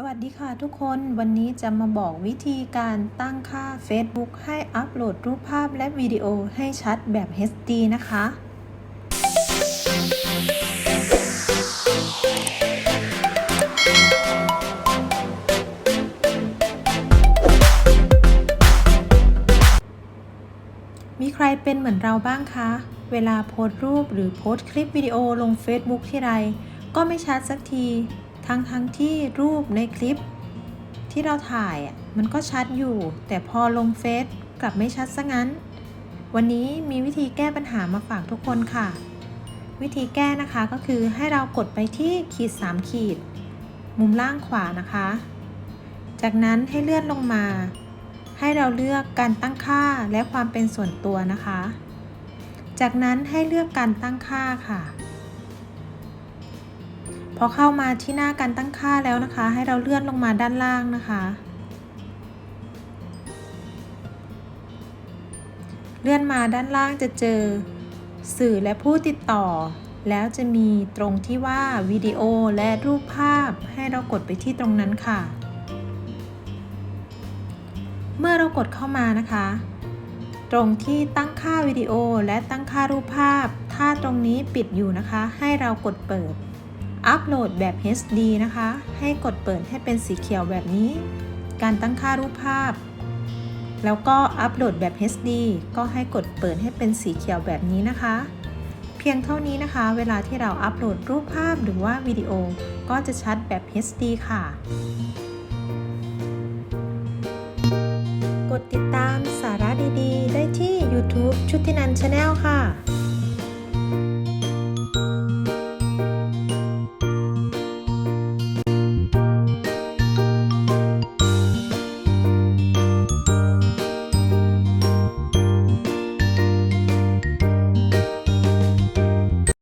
สวัสดีค่ะทุกคนวันนี้จะมาบอกวิธีการตั้งค่า Facebook ให้อัปโหลดรูปภาพและวิดีโอให้ชัดแบบ HD นะคะ มีใครเป็นเหมือนเราบ้างคะ เวลาโพสต์รูปหรือโพสต์คลิปวิดีโอลง Facebook ที่ไร ก็ไม่ชัดสักที ทั้งทั้งที่รูปในคลิป ที่เราถ่ายมันก็ชัดอยู่ แต่พอลงเฟซกลับไม่ชัดซะงั้น วันนี้มีวิธีแก้ปัญหามาฝากทุกคนค่ะ วิธีแก้นะคะก็คือให้เรากดไปที่ขีด 3 ขีด มุมล่างขวานะคะ จากนั้นให้เลื่อนลงมา ให้เราเลือกการตั้งค่าและความเป็นส่วนตัวนะคะ จากนั้นให้เลือกการตั้งค่าค่ะ พอเข้ามาที่หน้าการตั้งค่าแล้วนะคะ ให้เราเลื่อนลงมาด้านล่างนะคะ เลื่อนมาด้านล่างจะเจอ สื่อและผู้ติดต่อ แล้วจะมีตรงที่ว่าวิดีโอและรูปภาพให้เรากดไปที่ตรงนั้นค่ะ เมื่อเรากดเข้ามานะคะตรงที่ตั้งค่าวิดีโอและตั้งค่ารูปภาพ ถ้าตรงนี้ปิดอยู่นะคะ ให้เรากดเปิด อัปโหลดแบบ HD นะคะ ให้กดเปิดให้เป็นสีเขียวแบบนี้ การตั้งค่ารูปภาพ แล้วก็อัปโหลดแบบ HD ก็ให้กดเปิดให้เป็นสีเขียวแบบนี้นะคะ เพียงเท่านี้นะคะ เวลาที่เราอัปโหลดรูปภาพหรือว่าวิดีโอ ก็จะชัดแบบ HD ค่ะ กดติดตามสาระดีๆ ได้ที่ YouTube ชุตินันชาแนลค่ะ